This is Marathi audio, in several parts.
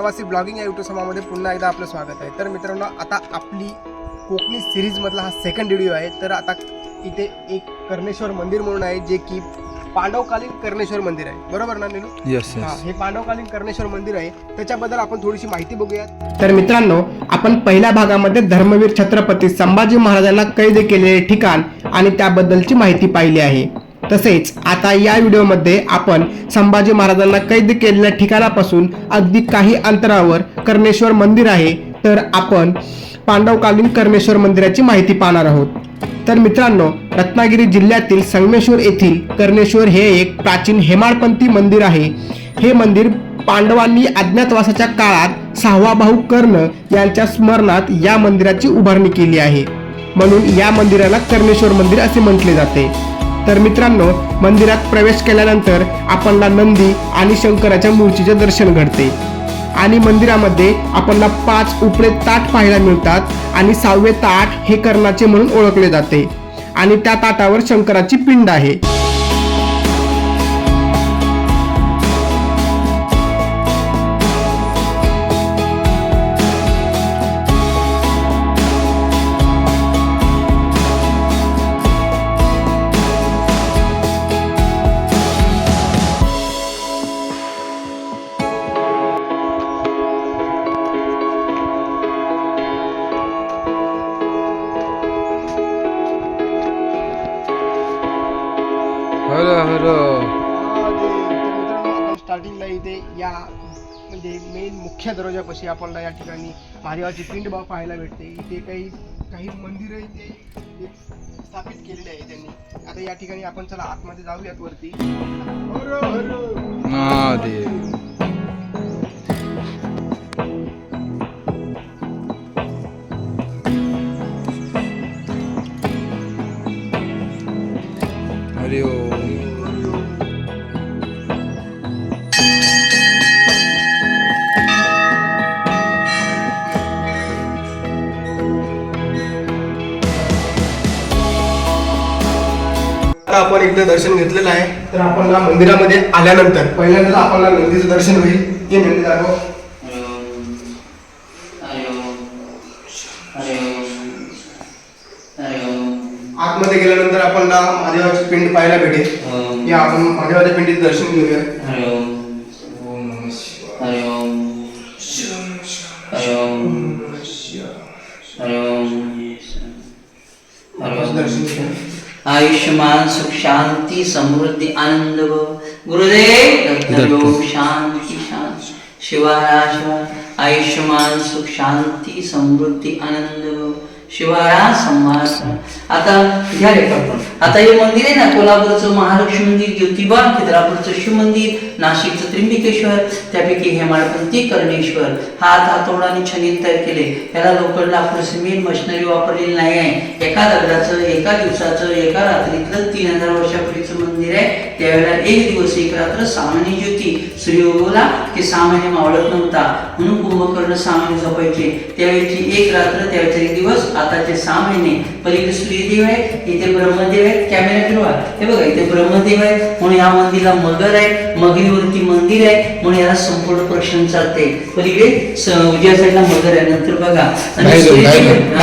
प्रवासी ब्लॉगिंग या युट्यूब समामध्ये पुन्हा एकदा आपलं स्वागत आहे. तर मित्रांनो आता आपली कोकणी सिरीजमधला हा सेकंड व्हिडिओ आहे. तर आता इथे एक कर्णेश्वर मंदिर म्हणून आहे जे की पांडवकालीन कर्णेश्वर मंदिर आहे. बरोबर ना निलू? येस हा हे पांडवकालीन कर्णेश्वर मंदिर आहे. त्याच्याबद्दल आपण थोडीशी माहिती बघूयात. तर मित्रांनो आपण पहिल्या भागामध्ये धर्मवीर छत्रपती संभाजी महाराजांना कैद केलेले ठिकाण आणि त्याबद्दलची माहिती पाहिली आहे. तसेच आता या व्हिडिओमध्ये आपण संभाजी महाराजांना कैद केलेल्या ठिकाणापासून अगदी काही अंतरावर कर्णेश्वर मंदिर आहे तर आपण पांडवकालीन कर्णेश्वर मंदिराची माहिती पाहणार आहोत. तर मित्रांनो रत्नागिरी जिल्ह्यातील संगमेश्वर येथील कर्णेश्वर हे एक प्राचीन हेमाडपंथी मंदिर आहे. हे मंदिर पांडवांनी अज्ञातवासाच्या काळात सहावा भाऊ कर्ण यांच्या स्मरणात या मंदिराची उभारणी केली आहे. म्हणून या मंदिराला कर्णेश्वर मंदिर असे म्हटले जाते. तर मित्रांनो मंदिरात प्रवेश केल्यानंतर आपणला नंदी आणि शंकराच्या मूर्तीचे दर्शन घडते. आणि मंदिरामध्ये आपणला पाच उपडे ताट पाहायला मिळतात आणि सहावे ताट हे कर्णाचे म्हणून ओळखले जाते. आणि त्या ताटावर शंकराची पिंड आहे. हर स्टार्टिंगला इथे या म्हणजे मेन मुख्य दरवाजापाशी आपल्याला या ठिकाणी महादेवाची पिंड बा पाहायला भेटते. इथे काही काही मंदिरं इथे स्थापित केलेले आहे त्यांनी. आता या ठिकाणी आपण चला आतमध्ये जाऊयात वरती. हर हर महादेव. आपण एकदा दर्शन घेतलेलं आहे तर आपण ना मंदिरामध्ये आल्यानंतर पहिल्यांदा आपल्याला नंदीचं दर्शन होईल. हे नंदी दाखव. आतमध्ये गेल्यानंतर आपण महादेवाची पिंड पाहायला भेटेल. या आपण महादेवाच्या पिंडीचं दर्शन घेऊया. आयुष्यमान सुख शांती समृद्धी आनंद. गुरुदेव शांती शांती। शिवारा शिवा आयुष्यमान सुख शांती समृद्धी आनंद शिवाळा शिवारा आता ह्या रे आता हे मंदिर आहे ना कोल्हापूरचं महालक्ष्मी मंदिर ज्योतिबा खिद्रापूरचं शिव मंदिर नाशिकचं त्र्यंबकेश्वर त्यापैकी हेमाडपंथी कर्णेश्वर. हा हातोडा आणि छनीत तयार केले. याला लोकल लाकूड सिमेंट मशिनरी वापरलेली नाही आहे. एका दगडाचं एका दिवसाचं एका रात्रीतलं तीन हजार वर्षापूर्वीचं मंदिर आहे. त्यावेळेला एक दिवस एक रात्र सामान्य ज्योती. सूर्य उगवला की सामान्य मावळत नव्हता. म्हणून कुंभकर्ण सामान्य झोपायचे. त्यावेळची एक रात्र त्यावेळेचा एक दिवस आताचे सहा महिने. पलीकडे सूर्यदेव आहे इथे ब्रह्मदेव आहे कॅमेरा फिरवा हे बघा इथे ब्रह्मदेव आहे म्हणून या मंदिरला मगर आहे मगरीवरती मंदिर आहे म्हणून याला संपूर्ण प्रश्न चालते पलीकडे उजव्या साईडला मगर आहे नंतर बघा. आणि सूर्यदेव-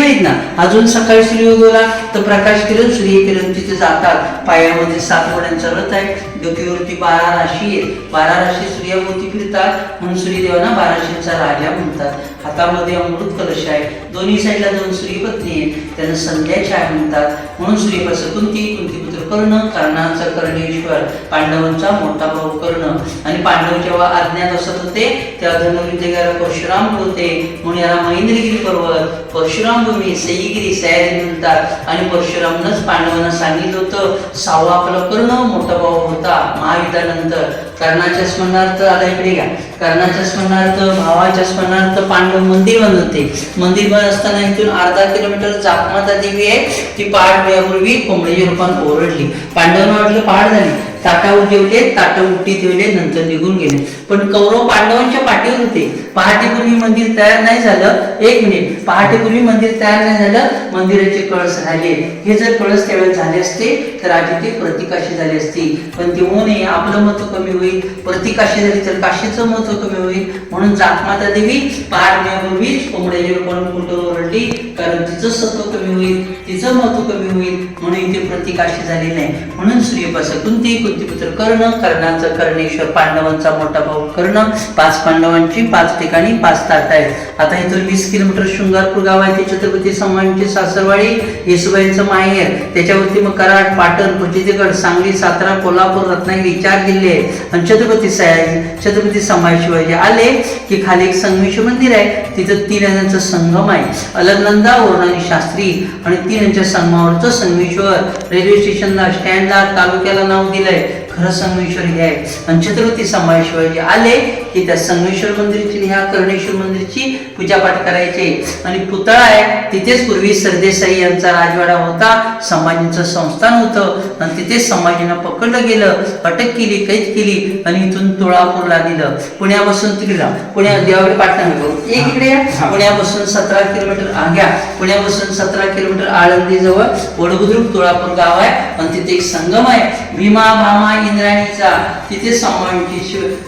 आहेत ना अजून सकाळी सूर्य उगवला तर प्रकाश किरण सूर्यकिरण तिथे जातात. पायामध्ये सात वड्यांचा रथ आहे डोकीवरती बारा राशी आहेत. बारा राशी सूर्याभोवती फिरतात म्हणून सूर्यदेवांना बाराशींचा राजा म्हणतात. हातामध्ये अमृत कलश आहे. दोन्ही साईडला दोन सूर्यपत्नी आहेत. त्यांना संध्याच्या म्हणतात. म्हणून सूर्यपासून कुंती कुंतीपुत्र कर्ण कर्णांचा कर्णेश्वर पांडवांचा मोठा भाऊ कर्ण. आणि पांडव जेव्हा अज्ञात असत होते तेव्हा धनुर्विद्येला परशुराम होते म्हणून याला महेंद्रगिरी पर्वत परशुराम भूमी सईगिरी सह्याद्री म्हणतात. आणि परशुरामनंच पांडवांना सांगितलं होतं सावा आपला कर्ण मोठा भाऊ होता महायुद्धानंतर. कर्णाच्या स्मरणार्थ आता इकडे घ्या. कर्णाच्या स्मरणार्थ भावाच्या स्मरणार्थ पांडव मंदिर बनवते मंदिर बनत असताना इथून अर्धा किलोमीटर जापमाता देवी आहे. ती पाठ वेळापूर्वी कोंबडीच्या रूपात ओरडली. पांडवांना वाटलं पहाड झाली ताटावर जेवले ताट उठी ठेवले नंतर निघून गेले. पण कौरव पांडवांच्या पाठीवर होते. पहाटेपूर्वी मंदिर तयार नाही झालं. एक मिनिट. पहाटेपूर्वी मंदिर तयार नाही झालं. मंदिराचे कळस राहिले. हे जर कळस त्यावेळेस झाले असते तर आधी ते प्रतिकाशी झाले असते. पण ते होऊ नये आपलं महत्त्व कमी होईल. प्रतिकाशी झाली तर काशीचं महत्त्व कमी होईल. म्हणून जातमाता देवी पाडण्यापूर्वीच कोंबड्याचे रूपाने कुठं ओरडली कारण तिचं सत्व कमी होईल. तिचं महत्त्व कमी होईल. म्हणून इथे प्रतिकाशी झाली नाही. म्हणून सूर्यपासून ते कुंतीपुत्र कर्ण? कर्णाचं कर्णेश्वर पांडवांचा मोठा भाऊ कर्ण. पाच पांडवांची पाच ठिकाणी पाच ताट आहेत. आता इथून वीस किलोमीटर शृंगारपूर गाव आहे. ते छत्रपती संभाजींची सासरवाडी येसुबाईंचं माहेर. त्याच्यावरती मग कराड पाटण फजितेगड सांगली सातारा कोल्हापूर रत्नागिरी चार जिल्हे आहेत. आणि छत्रपती सयाजी छत्रपती संभाजी शिवाजी आले की खाली एक संगमेश्वर मंदिर आहे. तिथं तीन नद्यांचा संगम आहे. अलगनंदा वरुण शास्त्री आणि तीन यांच्या संगमावरचं संगमेश्वर. रेल्वे स्टेशनला स्टँडला तालुक्याला नाव दिलंय. खरं संगमेश्वर हे आहे. आणि छत्रपती संभाजी शिवाजी आले की त्या संगमेश्वर मंदिरची आणि ह्या कर्णेश्वर मंदिरची पूजापाठ करायचे. आणि पुतळा आहे तिथेच पूर्वी सरदेसाई यांचा राजवाडा होता संभाजींचं संस्थान होतं. आणि तिथेच संभाजींना पकडलं गेलं अटक केली कैद केली आणि इथून तुळापूरला दिलं पुण्यापासून तिकडे पुण्या देवाकडे पाटणा एक इकडे. पुण्यापासून सतरा किलोमीटर आ, घ्या पुण्यापासून सतरा किलोमीटर आळंदी जवळ वडबुद्रुक तुळापूर गाव आहे. आणि तिथे एक संगम आहे. भीमा भामा इंद्राणीचा. तिथे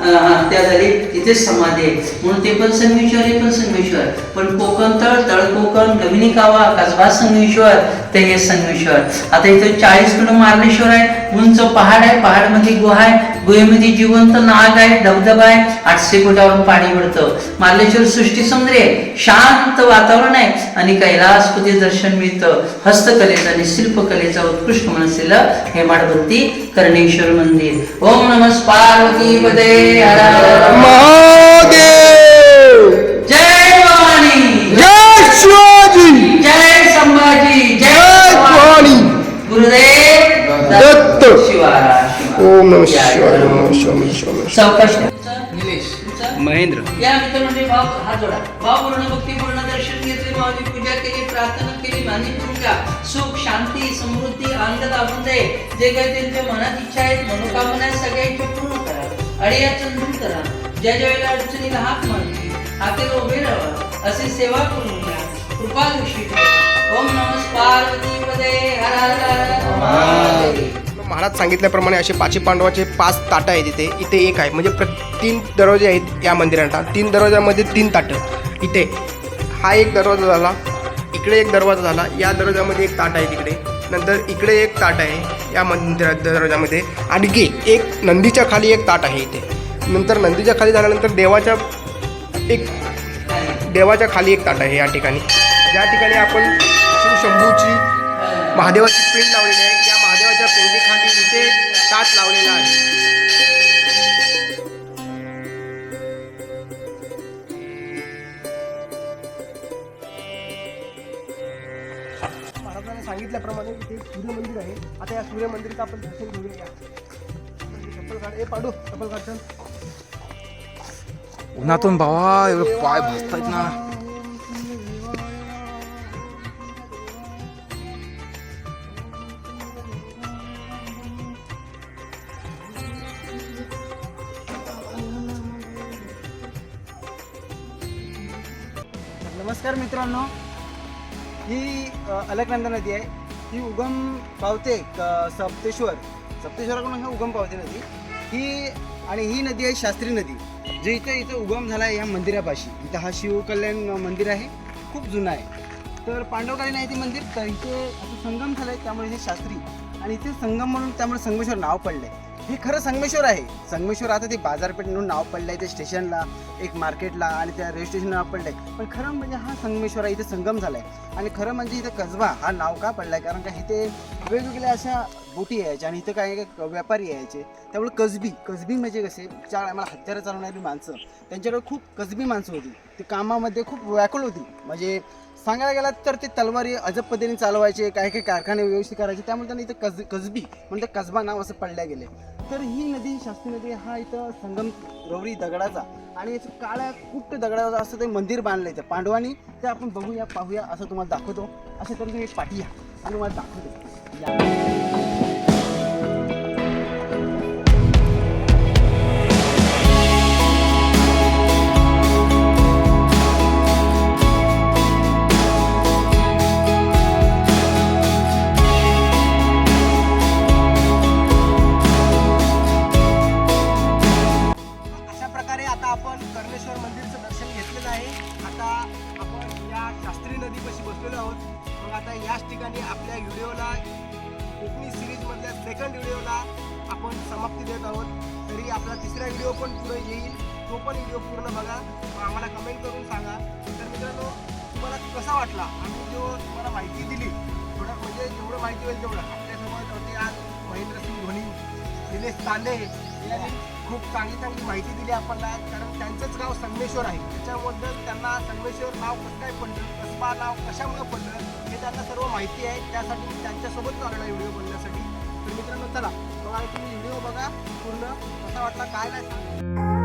अं, हत्या झाली. तिथे समाधी आहे. म्हणून ते पण संगमेश्वर हे पण संगमेश्वर. पण कोकण तळ तळ कोकण गमिनी कावा कसबा संगमेश्वर ते हे संगमेश्वर. आता इथे चाळीस किलो मार्लेश्वर आहे उंच पहाड आहे पहाडमध्ये गुहा आहे गुहेमध्ये जिवंत नाग आहे धबधबा आहे आठशे फुटावरून पाणी पडतं मार्लेश्वर सृष्टी समुद्र आहे शांत वातावरण आहे आणि कैलासपती दर्शन मिळतं. हस्तकलेचं आणि शिल्पकलेचा उत्कृष्ट मनसेलं हे माडवरती कर्णेश्वर मंदिर. ओम नमः पार्वती पदे दत्त. ओम नमः शिवाय ओम नमः शिवाय ओम निलेश? महेंद्र. या भाव हात जोडा. भावपूर्ण भक्तीपूर्ण दर्शन घेतले. माऊली पूजा केली प्रार्थना केली मान्य करून घ्या सुख शांती समृद्धी आनंद लाभून दे. जे काही त्यांच्या मनात इच्छा आहेत मनोकामना आहेत, पूर्ण करा. अडीअडचण दूर करा. ज्या ज्या वेळेला अडचणीला हाक मारली हाकेला उभे राहा. असे सेवा करून घ्या. कृपा दृष्टी ओम पार्वती हर हर महाराज सांगितल्याप्रमाणे असे पाचशे पांडवाचे पाच ताटं आहेत इथे. इथे एक आहे. म्हणजे प्र तीन दरवाजे आहेत या मंदिराला तीन दरवाजामध्ये तीन ताटं. इथे हा एक दरवाजा झाला इकडे एक दरवाजा झाला या दरवाजामध्ये एक ताट आहे तिकडे. नंतर इकडे एक ताट आहे या मंदिरा दरवाजामध्ये. आणखी एक नंदीच्या खाली एक ताट आहे इथे. नंतर नंदीच्या खाली झाल्यानंतर देवाच्या एक देवाच्या खाली एक ताट आहे या ठिकाणी. ज्या ठिकाणी आपण शिवशंभूची महादेवाची पिंड लावलेली आहे या महादेवाच्या पिंडीखाली इथे ताट लावलेला आहे. महाराजांनी सांगितल्याप्रमाणे इथे एक सूर्य मंदिर आहे. आता या सूर्य मंदिराचं आपण दर्शन घेऊया. चप्पल काढ ए पाडू चप्पल काढ. उन्हातून भावा एवढे पाय भाजतायत ना. नमस्कार मित्रांनो. ही अलकनंदा नदी आहे. ही उगम पावते क- सप्तेश्वर. सप्तेश्वराकडून हा उगम पावते नदी. ही आणि ही नदी आहे शास्त्री नदी जे इथं इथं उगम झाला आहे या मंदिरापाशी. इथं हा शिवकल्याण मंदिर आहे. खूप जुनं आहे. तर पांडवकालीन आहे ते मंदिर. तर इथे असं संगम झालं आहे त्यामुळे हे शास्त्री. आणि इथे संगम म्हणून त्यामुळे संगमेश्वर नाव पडलं आहे हे खरं संगमेश्वर आहे. संगमेश्वर आता ते बाजारपेठ म्हणून नाव पडलं आहे ते स्टेशनला एक मार्केटला आणि त्या रेल्वे स्टेशनला नाव पडलं आहे पण खरं म्हणजे हा संगमेश्वर आहे इथे संगम झाला आहे आणि खरं म्हणजे इथं कसबा हा नाव का पडला आहे कारण का इथे वेगवेगळ्या अशा बोटी यायच्या आणि इथं काही काही व्यापारी यायचे. त्यामुळे कसबी कसबी म्हणजे कसे? ज्या आम्हाला हत्यारं चालवणारी माणसं त्यांच्याकडे खूप कसबी माणसं होती. ती कामामध्ये खूप व्याकुळ होती. म्हणजे सांगायला गेला तर ते तलवारी अजब पद्धतीने चालवायचे काही काही कारखाने व्यवस्थित करायचे त्यामुळे त्यांना इथं कस कसबी म्हणजे कसबा नाव असं पडल्या गेले. तर ही नदी शास्त्री नदी हा इथं संगम रवरी दगडाचा आणि याचं काळ्या कुट्ट दगडाचा असं ते मंदिर बांधलं इथं. पांडवांनी ते आपण बघूया पाहूया असं तुम्हाला दाखवतो. अशा तऱ्हेने एक पाठी या. आणि तुम्हाला दाखवतो. कोकणी सिरीजमधल्या सेकंड व्हिडिओला आपण समाप्ती देत आहोत. तरी आपला तिसरा व्हिडिओ पण पुढे येईल. तो पण व्हिडिओ पूर्ण बघा. आम्हाला कमेंट करून सांगा. तर मित्रांनो तुम्हाला कसा वाटला? आम्ही जो तुम्हाला माहिती दिली थोडं म्हणजे जेवढं माहिती होईल तेवढं. आपल्यासोबत होते आज महेंद्रसिंग धोनी निलेश तांदे यांनी खूप चांगली चांगली माहिती दिली आपल्याला कारण त्यांचंच गाव संगमेश्वर आहे. त्याच्याबद्दल त्यांना संगमेश्वर नाव कसं काय पडलं कसबा नाव कशामुळे पडलं हे त्यांना सर्व माहिती आहे. त्यासाठी मी त्यांच्यासोबत आलेला व्हिडिओ बनण्यासाठी. तर मित्रांनो चला मग तुम्ही व्हिडिओ बघा पूर्ण. कसा वाटला काय नाही